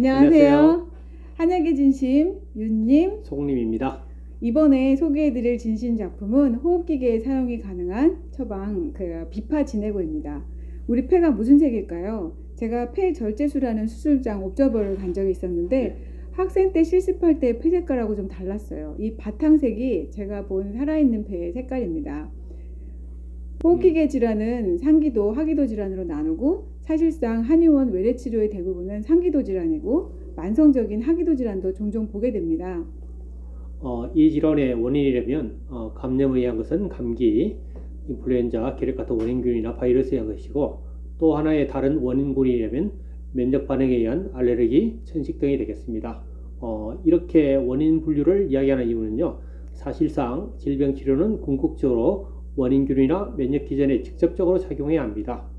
안녕하세요. 안녕하세요. 한약의 진심 윤님. 송님입니다. 이번에 소개해드릴 진심 작품은 호흡기계의 사용이 가능한 처방 그 비파 진해고입니다. 우리 폐가 무슨 색일까요? 제가 폐 절제술하는 수술장 옵저버를 간 적이 있었는데 학생 때 실습할 때 폐 색깔하고 좀 달랐어요. 이 바탕색이 제가 본 살아있는 폐의 색깔입니다. 호흡기계 질환은 상기도, 하기도 질환으로 나누고 사실상 한의원 외래 치료의 대부분은 상기도 질환이고 만성적인 하기도 질환도 종종 보게 됩니다. 어, 이 질환의 원인이라면 어, 감염에 의한 것은 감기, 인플루엔자, 계력 같은 원인균이나 바이러스에 의한 것이고 또 하나의 다른 원인군이라면 면역 반응에 의한 알레르기, 천식 등이 되겠습니다. 어, 이렇게 원인 분류를 이야기하는 이유는요. 사실상 질병 치료는 궁극적으로 원인균이나 면역 기전에 직접적으로 작용해야 합니다.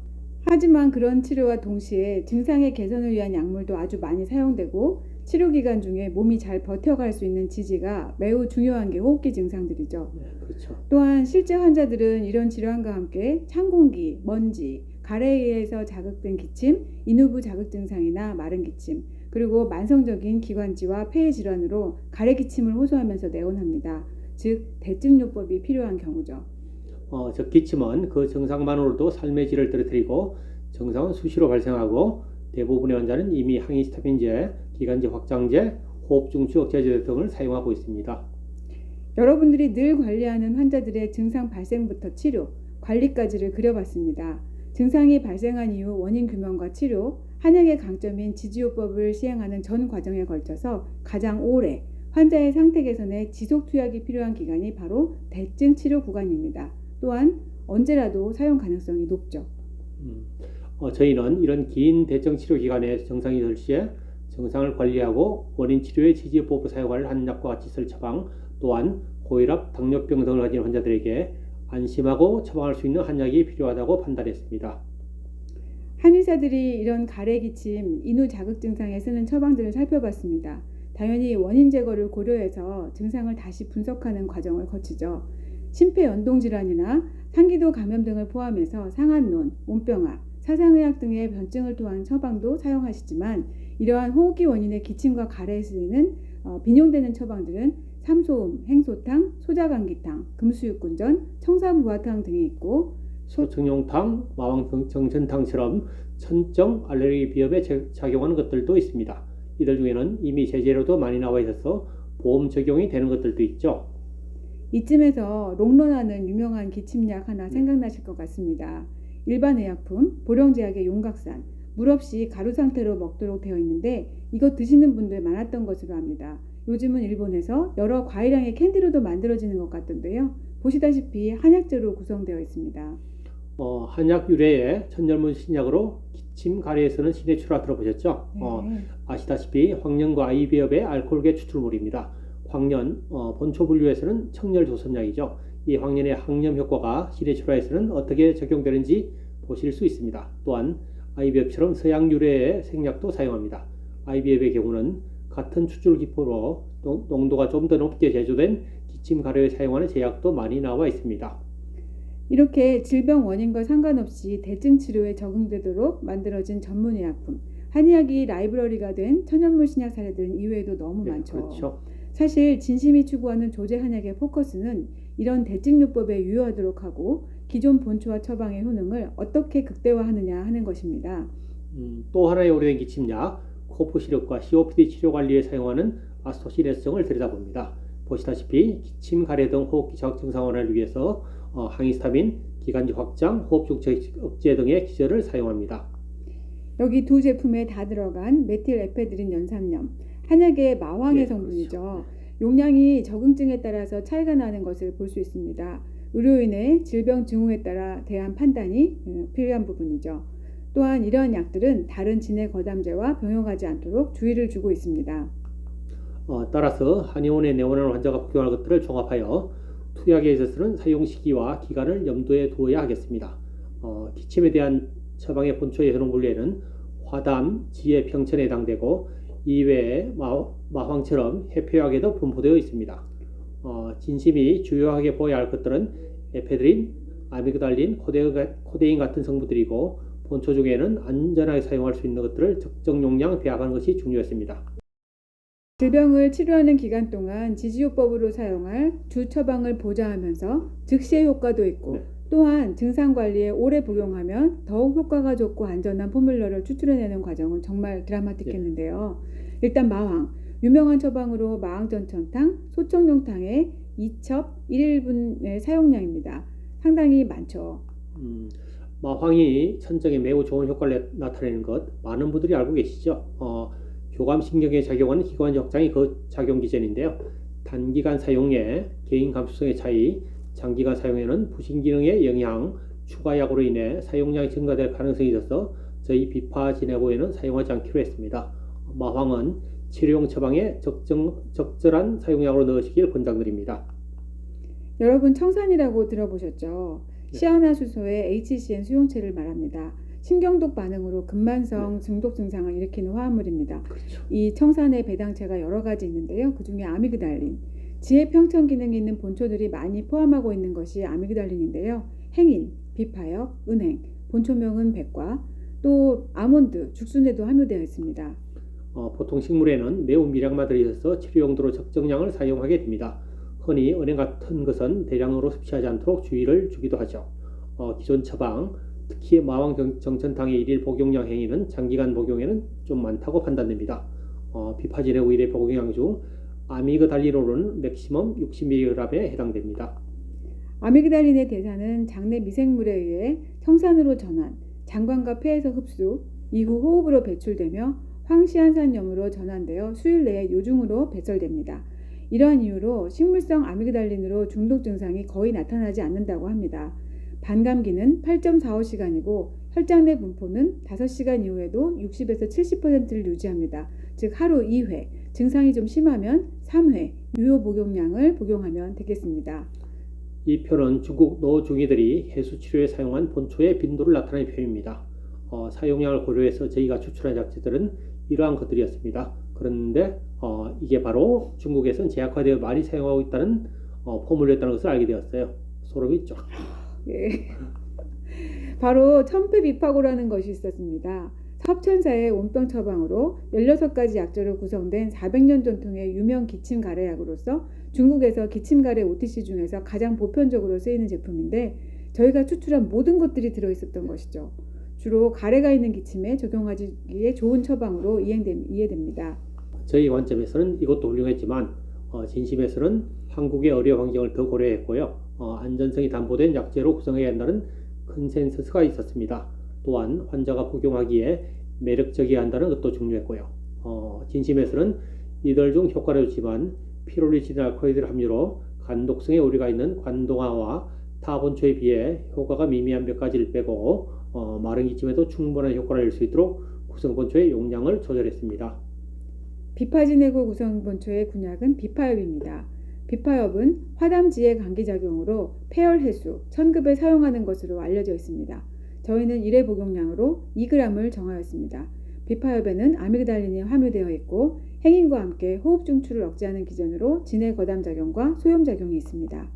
하지만 그런 치료와 동시에 증상의 개선을 위한 약물도 아주 많이 사용되고 치료 기간 중에 몸이 잘 버텨갈 수 있는 지지가 매우 중요한 게 호흡기 증상들이죠. 네, 그렇죠. 또한 실제 환자들은 이런 질환과 함께 찬 공기, 먼지, 가래에 의해서 자극된 기침, 인후부 자극 증상이나 마른 기침, 그리고 만성적인 기관지와 폐의 질환으로 가래 기침을 호소하면서 내원합니다. 즉 대증요법이 필요한 경우죠. 어, 즉 기침은 그 증상만으로도 삶의 질을 떨어뜨리고 증상은 수시로 발생하고 대부분의 환자는 이미 항히스타민제, 기관지 확장제, 호흡 중추 억제제 등을 사용하고 있습니다. 여러분들이 늘 관리하는 환자들의 증상 발생부터 치료, 관리까지를 그려봤습니다. 증상이 발생한 이후 원인 규명과 치료, 한약의 강점인 지지요법을 시행하는 전 과정에 걸쳐서 가장 오래 환자의 상태 개선에 지속 투약이 필요한 기간이 바로 대증 치료 구간입니다. 또한 언제라도 사용 가능성이 높죠. 음, 어, 저희는 이런 긴 대증 치료 기간에 증상이 들 시에 증상을 관리하고 원인 치료에 지지요법을 사용할 한약과 같이 쓸 처방 또한 고혈압, 당뇨병 등을 가진 환자들에게 안심하고 처방할 수 있는 한약이 필요하다고 판단했습니다. 한의사들이 이런 가래 기침, 인후 자극 증상에 쓰는 처방들을 살펴봤습니다. 당연히 원인 제거를 고려해서 증상을 다시 분석하는 과정을 거치죠. 심폐연동 질환이나 상기도 감염 등을 포함해서 상한논, 온병학, 사상의학 등의 변증을 토한 처방도 사용하시지만 이러한 호흡기 원인의 기침과 가래에 쓰이는 어, 빈용되는 처방들은 삼소음, 행소탕, 소자감기탕, 금수육군전, 청산무화탕 등이 있고 소청용탕, 마왕정전탕처럼 천정 알레르기 비염에 제- 작용하는 것들도 있습니다. 이들 중에는 이미 제재로도 많이 나와 있어서 보험 적용이 되는 것들도 있죠. 이쯤에서 롱런하는 유명한 기침약 하나 생각나실 것 같습니다. 일반 의약품 보령제약의 용각산 물 없이 가루 상태로 먹도록 되어 있는데 이거 드시는 분들 많았던 것으로 압니다. 요즘은 일본에서 여러 과일향의 캔디로도 만들어지는 것 같던데요. 보시다시피 한약재로 구성되어 있습니다. 어, 한약 유래의 천년문 신약으로 기침 가래에 쓰는 시내추라 들어보셨죠? 어, 네. 아시다시피 황년과 아이비업의 알코올계 추출물입니다. 황년 어, 본초 분류에서는 청열 조선약이죠. 이 황년의 항염 효과가 시내추라에서는 어떻게 적용되는지 보실 수 있습니다. 또한 아이비업처럼 서양 유래의 생약도 사용합니다. 아이비업의 경우는 같은 추출 기포로 농- 농도가 좀 더 높게 제조된 기침 가래에 사용하는 제약도 많이 나와 있습니다. 이렇게 질병 원인과 상관없이 대증 치료에 적응되도록 만들어진 전문 의약품 한의학이 라이브러리가 된 천연물 신약 사례들은 이외에도 너무 네, 많죠. 그렇죠. 사실 진심이 추구하는 조제 한약의 포커스는 이런 대증요법에 유효하도록 하고 기존 본초와 처방의 효능을 어떻게 극대화하느냐 하는 것입니다. 음, 또 하나의 오래된 기침약 코프 시럽과 COPD 치료 관리에 사용하는 아스토시레스정을 들여다봅니다. 보시다시피 기침, 가래 등 호흡기 자극 증상 완화를 위해서 어, 항히스타민, 기관지 확장, 호흡 중체 억제 등의 기저를 사용합니다. 여기 두 제품에 다 들어간 메틸 에페드린 연산염 한약의 마왕의 네, 성분이죠. 용량이 적응증에 따라서 차이가 나는 것을 볼 수 있습니다. 의료인의 질병 증후에 따라 대한 판단이 어, 필요한 부분이죠. 또한 이러한 약들은 다른 진해 거담제와 병용하지 않도록 주의를 주고 있습니다. 어, 따라서 한의원에 내원하는 환자가 복용할 것들을 종합하여 투약에 있어서는 사용 시기와 기간을 염두에 두어야 하겠습니다. 어, 기침에 대한 처방의 본초의 효능 분류에는 화담, 지혜, 평천에 해당되고 이외에 마, 마황처럼 해표약에도 분포되어 있습니다. 어, 진심이 주요하게 보아야 할 것들은 에페드린, 아미그달린, 코데인 같은 성분들이고 본초 중에는 안전하게 사용할 수 있는 것들을 적정 용량 배합하는 것이 중요했습니다. 질병을 치료하는 기간 동안 지지요법으로 사용할 주 처방을 보좌하면서 즉시의 효과도 있고 네. 또한 증상 관리에 오래 복용하면 더욱 효과가 좋고 안전한 포뮬러를 추출해내는 과정은 정말 드라마틱했는데요. 일단 마황 유명한 처방으로 마왕전천탕, 소청용탕의 2첩 1일분의 사용량입니다. 상당히 많죠. 음, 마황이 천정에 매우 좋은 효과를 내- 나타내는 것 많은 분들이 알고 계시죠. 어, 교감신경에 작용하는 기관 적장이 그 작용 기전인데요. 단기간 사용에 개인 감수성의 차이, 장기간 사용에는 부신 기능의 영향, 추가 약으로 인해 사용량이 증가될 가능성이 있어서 저희 비파 진해고에는 사용하지 않기로 했습니다. 마황은 치료용 처방에 적정, 적절한 사용량으로 넣으시길 권장드립니다. 여러분 청산이라고 들어보셨죠? 네. 시아나수소의 HCN 수용체를 말합니다. 신경독 반응으로 근만성 네. 중독 증상을 일으키는 화합물입니다. 그렇죠. 이 청산의 배당체가 여러 가지 있는데요. 그 중에 아미그달린, 지혜 평천 기능이 있는 본초들이 많이 포함하고 있는 것이 아미그달린인데요. 행인, 비파역, 은행, 본초명은 백과, 또 아몬드, 죽순에도 함유되어 있습니다. 어, 보통 식물에는 매우 미량만 들어있어서 치료 용도로 적정량을 사용하게 됩니다. 흔히 은행 같은 것은 대량으로 섭취하지 않도록 주의를 주기도 하죠. 어, 기존 처방, 특히 마왕 정- 정천탕의 일일 복용량 행위는 장기간 복용에는 좀 많다고 판단됩니다. 어, 비파진의 일일 복용량 중 아미그달리노는 맥시멈 60mg에 해당됩니다. 아미그달린의 대사는 장내 미생물에 의해 청산으로 전환, 장관과 폐에서 흡수, 이후 호흡으로 배출되며 황시한산염으로 전환되어 수일 내에 요중으로 배설됩니다. 이러한 이유로 식물성 아미그달린으로 중독 증상이 거의 나타나지 않는다고 합니다. 반감기는 8.45시간이고 혈장 내 분포는 5시간 이후에도 60에서 70%를 유지합니다. 즉 하루 2회, 증상이 좀 심하면 3회 유효 복용량을 복용하면 되겠습니다. 이 표는 중국 노중이들이 해수 치료에 사용한 본초의 빈도를 나타내는 표입니다. 어, 사용량을 고려해서 저희가 추출한 약재들은 이러한 것들이었습니다. 그런데 어, 이게 바로 중국에서는 제약화되어 많이 사용하고 있다는 어, 포뮬이었다는 것을 알게 되었어요. 소름이 있죠. 예. 바로 천패비파고라는 것이 있었습니다. 섭천사의 온병 처방으로 16가지 약재로 구성된 400년 전통의 유명 기침 가래약으로서 중국에서 기침 가래 OTC 중에서 가장 보편적으로 쓰이는 제품인데 저희가 추출한 모든 것들이 들어 있었던 것이죠. 주로 가래가 있는 기침에 적용하기에 좋은 처방으로 이해됩니다. 저희 관점에서는 이것도 훌륭했지만 어, 진심에서는 한국의 의료 환경을 더 고려했고요. 어, 안전성이 담보된 약재로 구성해야 한다는 컨센서스가 있었습니다. 또한 환자가 복용하기에 매력적이어야 한다는 것도 중요했고요. 어, 진심에서는 이들 중 효과를 주지만 피롤리친 알코올들 함유로 간독성에 우려가 있는 관동화와 타본초에 비해 효과가 미미한 몇 가지를 빼고 어, 마른 기침에도 충분한 효과를 낼 수 있도록 구성본초의 용량을 조절했습니다. 비파진해고 구성본초의 군약은 비파엽입니다. 비파엽은 화담지의 감기작용으로 폐열 해수, 천급에 사용하는 것으로 알려져 있습니다. 저희는 1회 복용량으로 2g을 정하였습니다. 비파엽에는 아미그달린이 함유되어 있고 행인과 함께 호흡 중추를 억제하는 기전으로 진해 거담 작용과 소염 작용이 있습니다.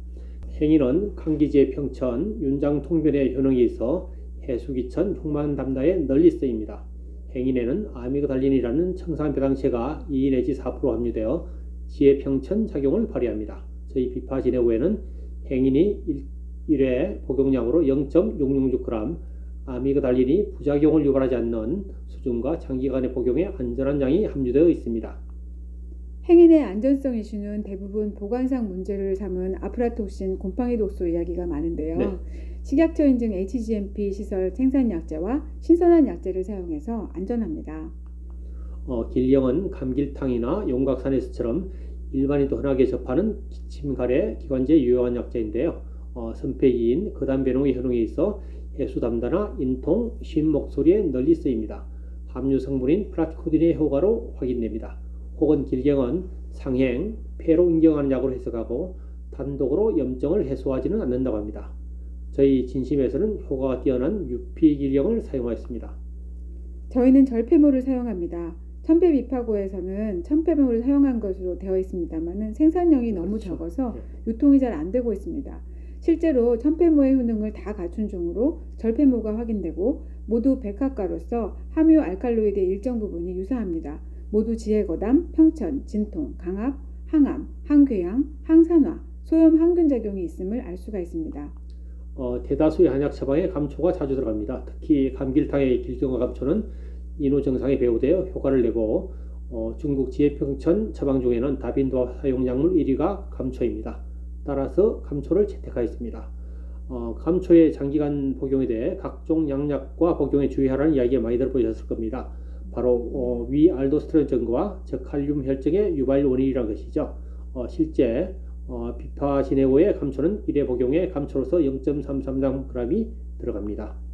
행인은 감기제 평천, 윤장 통변에 효능이 있어 해수기천, 흉만 담다에 널리 쓰입니다. 행인에는 아미그달린이라는 청산 배당체가 2 내지 4% 함유되어 지혜 평천 작용을 발휘합니다. 저희 비파 진해고에는 행인이 1, 회 복용량으로 0.666g, 아미그달린이 부작용을 유발하지 않는 수준과 장기간의 복용에 안전한 양이 함유되어 있습니다. 행인의 안전성 이슈는 대부분 보관상 문제를 삼은 아프라톡신 곰팡이 독소 이야기가 많은데요. 네. 식약처 인증 HGMP 시설 생산 약재와 신선한 약재를 사용해서 안전합니다. 어, 길령은 감길탕이나 용각산에서처럼 일반인도 흔하게 접하는 기침가래 기관지에 유효한 약재인데요. 어, 선폐기인 그단배농의 효능이 있어 해수 담다나 인통, 쉰 목소리에 널리 쓰입니다. 함유 성분인 플라티코딘의 효과로 확인됩니다. 혹은 길경은 상행, 폐로 인경하는 약으로 해석하고 단독으로 염증을 해소하지는 않는다고 합니다. 저희 진심에서는 효과가 뛰어난 유피길경을 사용하였습니다. 저희는 절폐물을 사용합니다. 천폐비파고에서는 천폐물을 사용한 것으로 되어 있습니다만 생산량이 너무 그렇죠. 적어서 네. 유통이 잘 안 되고 있습니다. 실제로 천폐모의 효능을 다 갖춘 종으로 절폐모가 확인되고 모두 백합과로서 함유 알칼로이드의 일정 부분이 유사합니다. 모두 지혜거담, 평천, 진통, 강압, 항암, 항궤양, 항산화, 소염 항균 작용이 있음을 알 수가 있습니다. 어, 대다수의 한약 처방에 감초가 자주 들어갑니다. 특히 감길탕의 길경과 감초는 인후 증상에 배후되어 효과를 내고 어, 중국 지혜평천 처방 중에는 다빈도 사용 약물 1위가 감초입니다. 따라서 감초를 채택하였습니다. 어, 감초의 장기간 복용에 대해 각종 양약과 복용에 주의하라는 이야기 많이 들어보셨을 겁니다. 바로 어, 위알도스테론 증과 즉 칼륨 혈증의 유발 원인이라는 것이죠. 어, 실제 어, 비파지네고의 감초는 1회 복용에 감초로서 0.33g이 들어갑니다.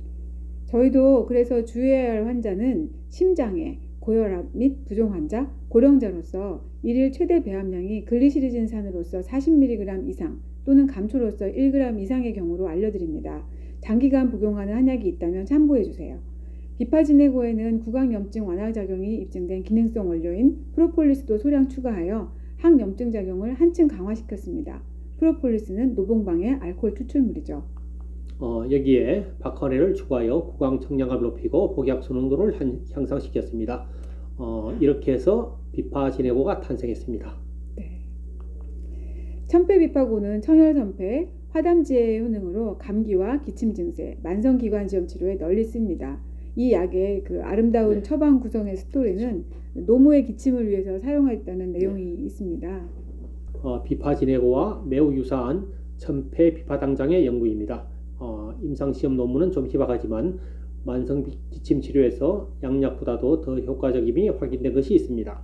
저희도 그래서 주의해야 할 환자는 심장애, 고혈압 및 부종 환자, 고령자로서 일일 최대 배합량이 글리시리진산으로서 40mg 이상 또는 감초로서 1g 이상의 경우로 알려드립니다. 장기간 복용하는 한약이 있다면 참고해 주세요. 비파지네고에는 구강염증 완화 작용이 입증된 기능성 원료인 프로폴리스도 소량 추가하여 항염증 작용을 한층 강화시켰습니다. 프로폴리스는 노봉방의 알코올 추출물이죠. 어, 여기에 박하네를 추가하여 구강 청량감을 높이고 복약 한- 향상시켰습니다. 어, 이렇게 해서 비파지네고가 탄생했습니다. 네. 천패비파고는 청혈선패, 화담지의 효능으로 감기와 기침 증세, 만성기관지염 치료에 널리 씁니다. 이 약의 그 아름다운 네. 처방 구성의 스토리는 노모의 기침을 위해서 사용했다는 내용이 있습니다. 어, 비파지네고와 매우 유사한 천패 비파당장의 연구입니다. 어, 임상시험 논문은 좀 희박하지만 만성 비- 기침 치료에서 양약보다도 더 효과적임이 확인된 것이 있습니다.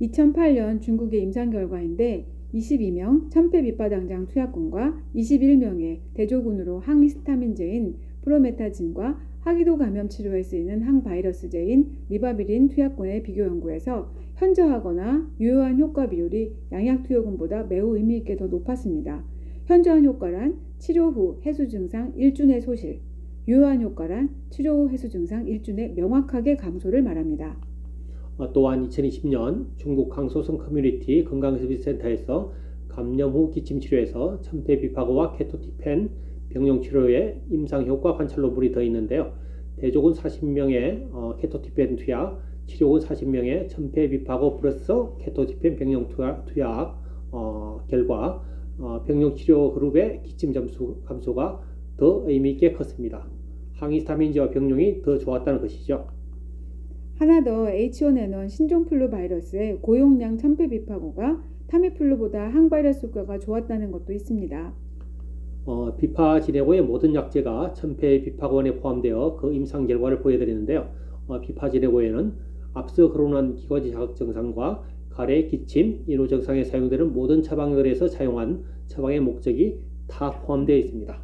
2008년 중국의 임상 결과인데 22명 천패비파당장 투약군과 21명의 대조군으로 항히스타민제인 프로메타진과 하기도 감염 치료에 쓰이는 항바이러스제인 리바비린 투약군의 비교 연구에서 현저하거나 유효한 효과 비율이 양약 투여군보다 매우 의미 있게 더 높았습니다. 현저한 효과란 치료 후 해수 증상 1준의 소실, 유효한 효과란 치료 후 해수 증상 1준의 명확하게 감소를 말합니다. 어, 또한 2020년 중국 강소성 커뮤니티 건강서비스센터에서 감염 후 기침 치료에서 천패비파고와 케토티펜 병용 치료에 임상 효과 관찰 논문이 더 있는데요. 대조군 40명의 어, 케토티펜 투약, 치료군 40명의 천패 비파고 플러스 케토티펜 병용 투약, 투약 어, 결과 어, 병용 치료 그룹의 기침 점수 감소가 더 의미 있게 컸습니다. 항히스타민제와 병용이 더 좋았다는 것이죠. 하나 더 H1N1 신종플루 바이러스의 고용량 천패비파고가 타미플루보다 항바이러스 효과가 좋았다는 것도 있습니다. 어, 비파지네고의 모든 약제가 천패 비파곤에 포함되어 그 임상 결과를 보여드리는데요. 어, 비파지네고에는 앞서 거론한 기관지 자극 증상과 가래, 기침, 인후 증상에 사용되는 모든 처방들에서 사용한 처방의 목적이 다 포함되어 있습니다.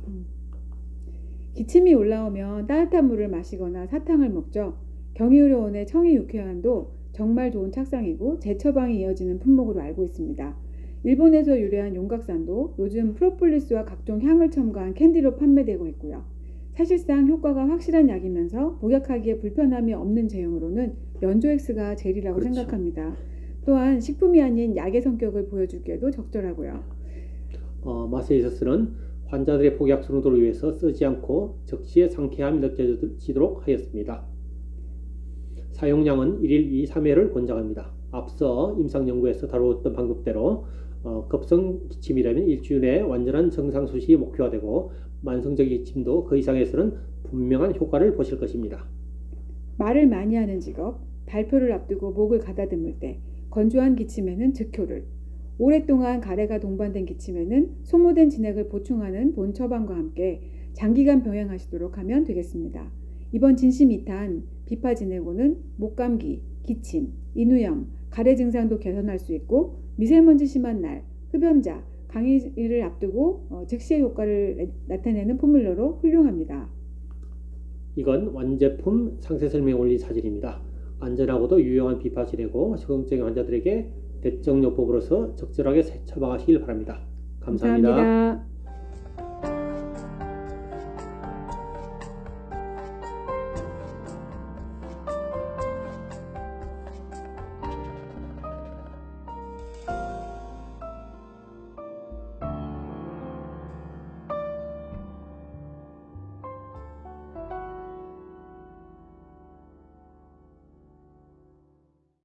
기침이 올라오면 따뜻한 물을 마시거나 사탕을 먹죠. 경의의료원의 청이 육회환도 정말 좋은 착상이고 재처방이 이어지는 품목으로 알고 있습니다. 일본에서 유래한 용각산도 요즘 프로폴리스와 각종 향을 첨가한 캔디로 판매되고 있고요. 사실상 효과가 확실한 약이면서 복약하기에 불편함이 없는 제형으로는 연조엑스가 제일이라고 그렇죠. 생각합니다. 또한 식품이 아닌 약의 성격을 보여주기에도 적절하고요. 어, 마세이서스는 환자들의 복약 순도를 위해서 쓰지 않고 적시에 상쾌함이 느껴지도록 하였습니다. 사용량은 1일 2, 3회를 권장합니다. 앞서 임상 연구에서 다루었던 방법대로 어, 급성 기침이라면 일주일에 완전한 정상 수식이 목표가 되고 만성적 기침도 그 이상에서는 분명한 효과를 보실 것입니다. 말을 많이 하는 직업, 발표를 앞두고 목을 가다듬을 때, 건조한 기침에는 즉효를, 오랫동안 가래가 동반된 기침에는 소모된 진액을 보충하는 본 처방과 함께 장기간 병행하시도록 하면 되겠습니다. 이번 진심 2탄 비파지네고는 목감기, 기침, 인후염, 가래 증상도 개선할 수 있고 미세먼지 심한 날, 흡연자, 강의를 앞두고 어, 즉시의 효과를 나타내는 포뮬러로 훌륭합니다. 이건 완제품 상세 설명 올린 사진입니다. 안전하고도 유용한 비파지내고 적응증의 환자들에게 대증요법으로서 적절하게 처방하시길 바랍니다 감사합니다. 감사합니다.